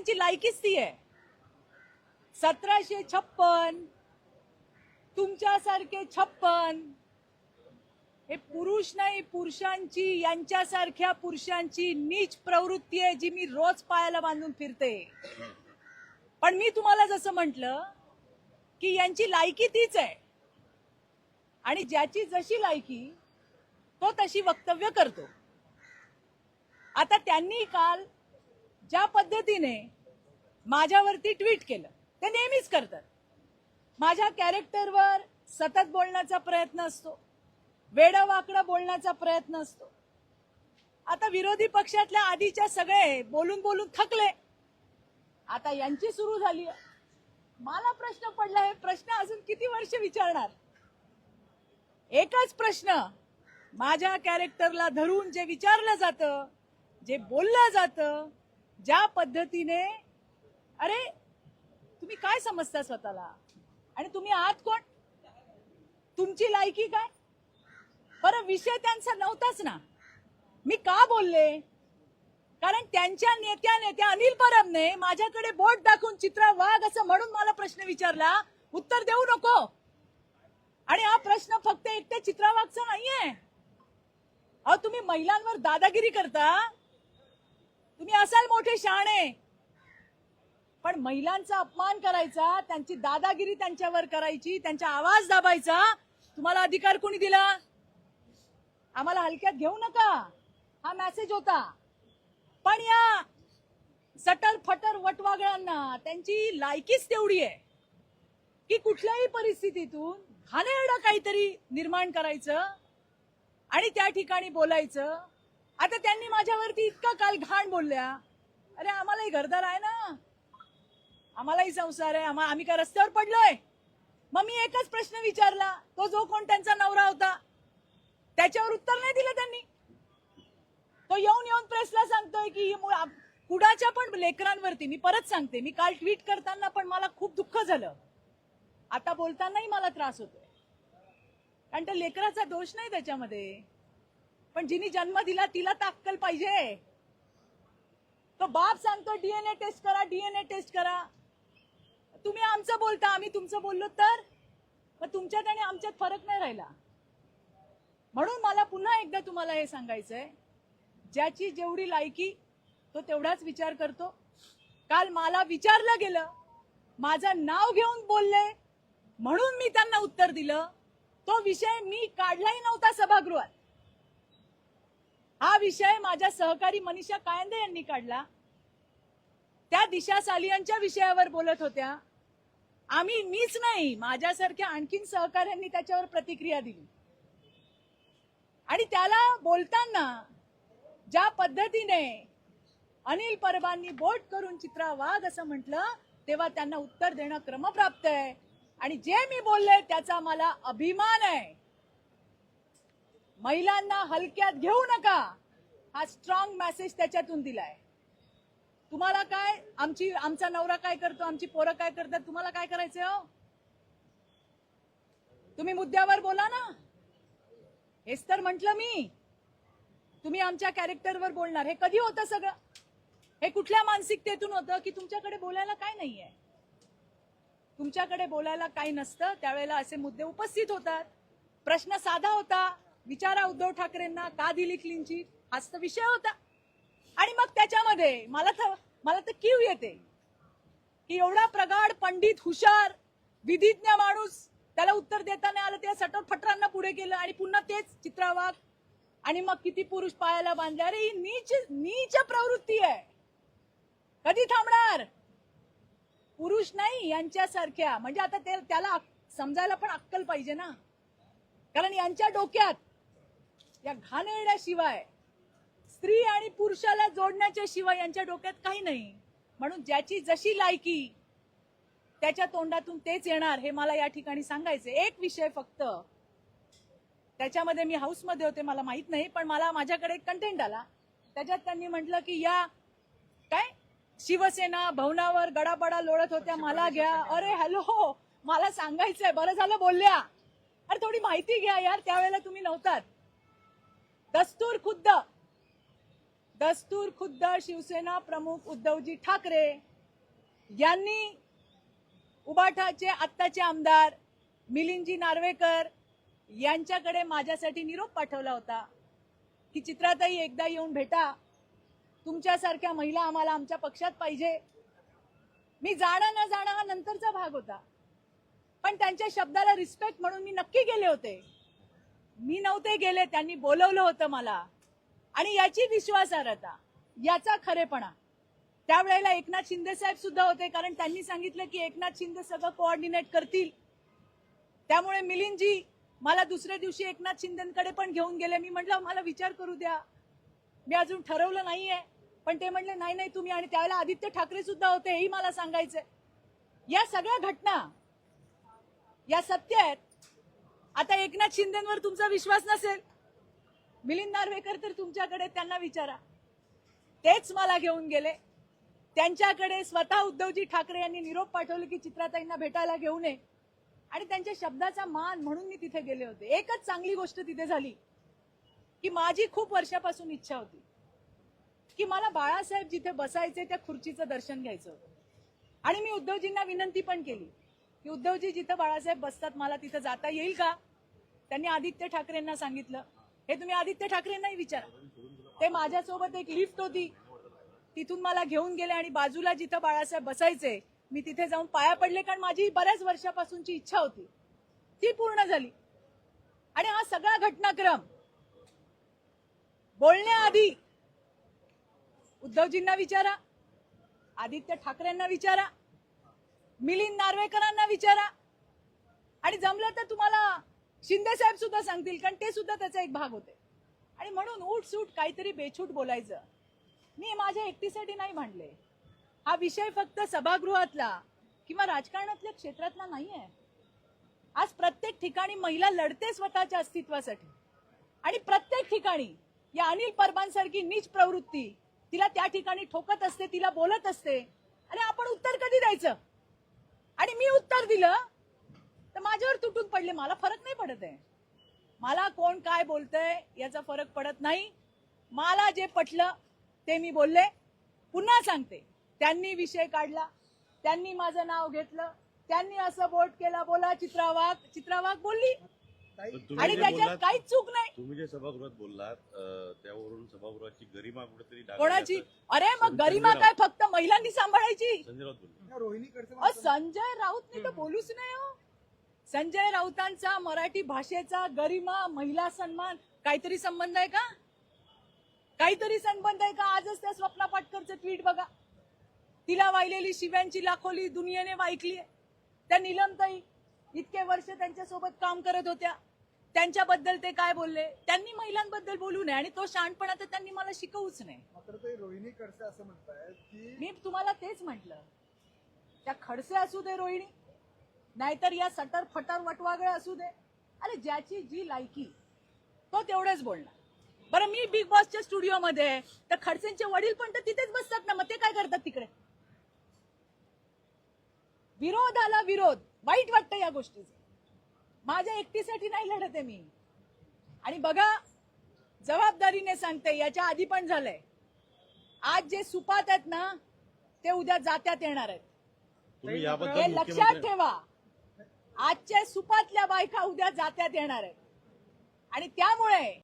त्यांची लायकीच ती आहे. सतराशे छप्पन तुमच्यासारखे छप्पन हे पुरुष नाही पुरुषांची यांच्यासारख्या पुरुषांची नीच प्रवृत्ती आहे जी मी रोज पायाला बांधून फिरते. पण मी तुम्हाला जसं म्हटलं की यांची लायकी तीच आहे. आणि ज्याची जशी लायकी तो तशी वक्तव्य करतो. आता त्यांनी काल ज्या पद्धतीने माझ्यावरती ट्विट केलं ते नेहमीच करतात. माझ्या कॅरेक्टरवर सतत बोलण्याचा प्रयत्न असतो. वेडवाकडं बोलण्याचा प्रयत्न असतो. आता विरोधी पक्षातल्या आधीच्या सगळे बोलून बोलून थकले. आता यांची सुरू झाली मला प्रश्न पडला हे प्रश्न अजून किती वर्ष विचारणार? एकच प्रश्न माझ्या कॅरेक्टरला धरून जे विचारलं जातं जे बोललं जातं ज्या पद्धतीने अरे तुम्ही काय समजता स्वतःला? आणि तुम्ही आहात कोण? तुमची लायकी काय? बरं विषय त्यांचा नव्हताच ना. मी का बोलले? कारण त्यांच्या नेत्या नेत्या अनिल परबने माझ्याकडे बोट दाखवून चित्रा वाघ असं म्हणून मला प्रश्न विचारला उत्तर देऊ नको. आणि हा प्रश्न फक्त एकट्या चित्रा वाघचा नाहीये. अहो तुम्ही महिलांवर दादागिरी करता? तुम्ही असाल मोठे शहाणे. पण महिलांचा अपमान करायचा त्यांची दादागिरी त्यांच्यावर करायची त्यांचा आवाज दाबायचा तुम्हाला अधिकार कोणी दिला? आम्हाला हलक्यात घेऊ नका. हा मेसेज होता. पण या सटर फटर वटवागळांना त्यांची लायकीच तेवढी आहे की कुठल्याही परिस्थितीतून घाणेरडं काहीतरी निर्माण करायचं आणि त्या ठिकाणी बोलायचं. आता त्यांनी माझ्यावरती इतका काल घाण बोलल्या. अरे आम्हालाही घरदार आहे ना. आम्हालाही संसार आहे. आम्हा आम्ही काय रस्त्यावर पडलोय? मग मी एकच प्रश्न विचारला. तो जो कोण त्यांचा नवरा होता. त्याच्यावर उत्तर नाही दिलं त्यांनी. तो येऊन येऊन प्रेसला सांगतोय की ही मुळ- आप- पण लेकरांवरती मी परत सांगते. मी काल ट्विट करताना पण मला खूप दुःख झालं. आता बोलतानाही मला त्रास होतोय. कारण त्या लेकराचा दोष नाही त्याच्यामध्ये. पण जिने जन्म दिला तिला ताक्कल पाहिजे. तो बाप सांगतो डीएनए टेस्ट करा डीएनए टेस्ट करा. तुम्ही आमचं बोलता आम्ही तुमचं बोललो तर? मग तुमच्यात आणि आमच्यात फरक नाही राहिला. म्हणून मला पुन्हा एकदा तुम्हाला हे सांगायचंय ज्याची जेवढी लायकी तो तेवढाच विचार करतो. काल मला विचारलं गेलं माझं नाव घेऊन बोलले. म्हणून मी त्यांना उत्तर दिलं. तो विषय मी काढलाही नव्हता सभागृहात. हा विषय माझ्या सहकारी मनीषा कायंदे यांनी काढला. त्या दिशा सालियांच्या विषयावर बोलत होत्या. आम्ही मीच नाही माझ्यासारख्या आणखीन सहकाऱ्यांनी त्याच्यावर प्रतिक्रिया दिली. आणि त्याला बोलताना ज्या पद्धतीने अनिल परबांनी बोट करून चित्रा वाघ असं म्हटलं तेव्हा त्यांना उत्तर देणं क्रमप्राप्त आहे. आणि जे मी बोलले त्याचा मला अभिमान आहे. महिलांना हलक्यात घेऊ नका. हा स्ट्रॉंग मेसेज त्याच्यातून दिलाय. तुम्हाला काय आमची आमचा नवरा काय करतो आमची पोरं काय करतात तुम्हाला काय करायचं हो? तुम्ही मुद्द्यावर बोला ना. हेच तर म्हंटल मी. तुम्ही आमच्या कॅरेक्टरवर बोलणार. हे कधी होतं सगळं? हे कुठल्या मानसिकतेतून होतं की तुमच्याकडे बोलायला काय नाहीये? तुमच्याकडे बोलायला काही नसतं त्यावेळेला असे मुद्दे उपस्थित होतात. प्रश्न साधा होता. विचारा उद्धव ठाकरेंना का दिली क्लीन हाच तर विषय होता. आणि मग त्याच्यामध्ये मला तर मला तर कीव येते. की एवढा प्रगाढ पंडित हुशार विधिज्ञ माणूस त्याला उत्तर देता नाही आलं त्या सटर फटरांना पुढे केलं आणि पुन्हा तेच चित्रावाग आणि मग किती पुरुष पायाला बांधले. अरे ही नीच नीच प्रवृत्ती आहे. कधी थांबणार? पुरुष नाही यांच्यासारख्या. म्हणजे आता ते त्याला समजायला पण अक्कल पाहिजे ना. कारण यांच्या डोक्यात या घाणेरड्याशिवाय स्त्री आणि पुरुषाला जोडण्याच्या शिवाय यांच्या डोक्यात काही नाही. म्हणून ज्याची जशी लायकी त्याच्या तोंडातून तेच येणार हे मला या ठिकाणी सांगायचे एक विषय फक्त. त्याच्यामध्ये मी हाऊसमध्ये होते मला माहीत नाही पण मला माझ्याकडे एक कंटेंट आला. त्याच्यात त्यांनी म्हटलं की या काय? शिवसेना भवनावर गडाबडा लोळत होत्या मला घ्या. अरे हॅलो मला सांगायचंय बरं झालं बोलल्या. अरे थोडी माहिती घ्या यार त्यावेळेला तुम्ही नव्हतात. दस्तूर खुद्द. दस्तूर खुद्द शिवसेना प्रमुख उद्धवजी ठाकरे यांनी उबाठाचे आत्ताचे आमदार मिलिंदजी नार्वेकर यांच्याकडे माझ्यासाठी निरोप पाठवला होता. की चित्राताई एकदा येऊन भेटा. तुमच्यासारख्या महिला आम्हाला आमच्या पक्षात पाहिजे. मी जाणं न जाणं हा नंतरचा भाग होता. पण त्यांच्या शब्दाला रिस्पेक्ट म्हणून मी नक्की गेले होते. मी नव्हते गेले त्यांनी बोलवलं होतं मला. आणि याची विश्वासार्हता याचा खरेपणा. त्यावेळेला एकनाथ शिंदे साहेब सुद्धा होते कारण त्यांनी सांगितलं की एकनाथ शिंदे सगळं कोऑर्डिनेट करतील. त्यामुळे मिलिंदजी मला दुसऱ्या दिवशी एकनाथ शिंदेकडे पण घेऊन गेले. मी म्हटलं मला विचार करू द्या. मी अजून ठरवलं नाहीये पण ते म्हणले नाही नाही तुम्ही. आणि त्यावेळेला आदित्य ठाकरे सुद्धा होते हेही मला सांगायचंय या सगळ्या घटना या सत्य आहेत आता एकनाथ शिंदेवर तुमचा विश्वास नसेल. मिलिंद नार्वेकर तर तुमच्याकडे त्यांना विचारा. तेच मला घेऊन गेले. त्यांच्याकडे स्वतः उद्धवजी ठाकरे यांनी निरोप पाठवले की चित्राताईंना भेटायला घेऊ नये. आणि त्यांच्या शब्दाचा मान म्हणून मी तिथे गेले होते. एकच चांगली गोष्ट तिथे झाली. की माझी खूप वर्षापासून इच्छा होती. की मला बाळासाहेब जिथे बसायचे त्या खुर्चीचं दर्शन घ्यायचं होतं. आणि मी उद्धवजींना विनंती पण केली. की उद्धवजी जिथं बाळासाहेब बसतात मला तिथं जाता येईल का? त्यांनी आदित्य ठाकरेंना सांगितलं. हे तुम्ही आदित्य ठाकरेंनाही विचारा. ते माझ्यासोबत एक लिफ्ट होती. तिथून मला घेऊन गेले आणि बाजूला जिथं बाळासाहेब बसायचे मी तिथे जाऊन पाया पडले कारण माझी बऱ्याच वर्षापासूनची इच्छा होती. ती पूर्ण झाली. आणि हा सगळा घटनाक्रम बोलण्याआधी उद्धवजींना विचारा आदित्य ठाकरेंना विचारा मिलिंद नार्वेकरांना विचारा. आणि जमलं तर तुम्हाला शिंदे साहेब सुद्धा सांगतील कारण ते सुद्धा त्याचा एक भाग होते. आणि म्हणून उठ सूट काहीतरी बेछूट बोलायचं. मी माझ्या एकटीसाठी नाही मांडले हा विषय फक्त सभागृहातला किंवा राजकारणातल्या क्षेत्रातला नाहीये. आज प्रत्येक ठिकाणी महिला लढते स्वतःच्या अस्तित्वासाठी. आणि प्रत्येक ठिकाणी या अनिल परबांसारखी नीच प्रवृत्ती तिला त्या ठिकाणी ठोकत असते तिला बोलत असते. आणि आपण उत्तर कधी द्यायचं? आणि मी उत्तर दिलं तर माझ्यावर तुटून पडले. मला फरक नाही पडत आहे. मला कोण काय बोलतंय याचा फरक पडत नाही. मला जे पटलं ते मी बोलले. पुन्हा सांगते. त्यांनी विषय काढला. त्यांनी माझं नाव घेतलं. त्यांनी असं बोट केला बोला चित्रावाघ. चित्रावाघ चित्रा बोलली. आणि त्याच्यात काहीच चूक नाही. तुम्ही जे सभागृहात बोललात त्यावरून सभागृहाची गरिमा कुठेतरी कोणाची? अरे मग गरिमा. काय फक्त महिलांनी सांभाळायची? संजय राऊत रोहिणी संजय राऊतने तर बोलूच नाही हो. संजय राऊतांचा मराठी भाषेचा गरिमा महिला सन्मान काहीतरी संबंध आहे का? काहीतरी संबंध आहे का? आजच त्या स्वप्ना पाटकरचं ट्विट बघा. तिला वाहिलेली शिव्यांची लाखोली दुनियेने वाईकली त्या निलमताई इतके वर्ष त्यांच्यासोबत काम करत होत्या. त्यांच्याबद्दल ते काय बोलले? त्यांनी महिलांबद्दल बोलू नये आणि तो शहाणपणा तर त्यांनी मला शिकवूच नाही मात्र ते रोहिणी खडसे असं म्हणतायत की मी तुम्हाला तेच म्हंटल. त्या खडसे असू दे रोहिणी नाहीतर या सटर फटर वटवागळे असू दे. अरे ज्याची जी लायकी तो तेवढंच बोलणार. बरं मी बिग बॉसच्या स्टुडिओमध्ये तर खडसेंचे वडील पण तर तिथेच बसतात ना मग ते काय करतात तिकडे? विरोधाला विरोध वाईट वाटतं या गोष्टीचं. माझ्या एकटीसाठी नाही लढत आहे मी. आणि बघा जबाबदारीने सांगते याच्या आधी पण झालंय. आज जे सुपात आहेत ना ते उद्या जात्यात येणार आहेत. हे लक्षात ठेवा. आजच्या सुपातल्या बायका उद्या जात्यात येणार आहेत. आणि त्यामुळे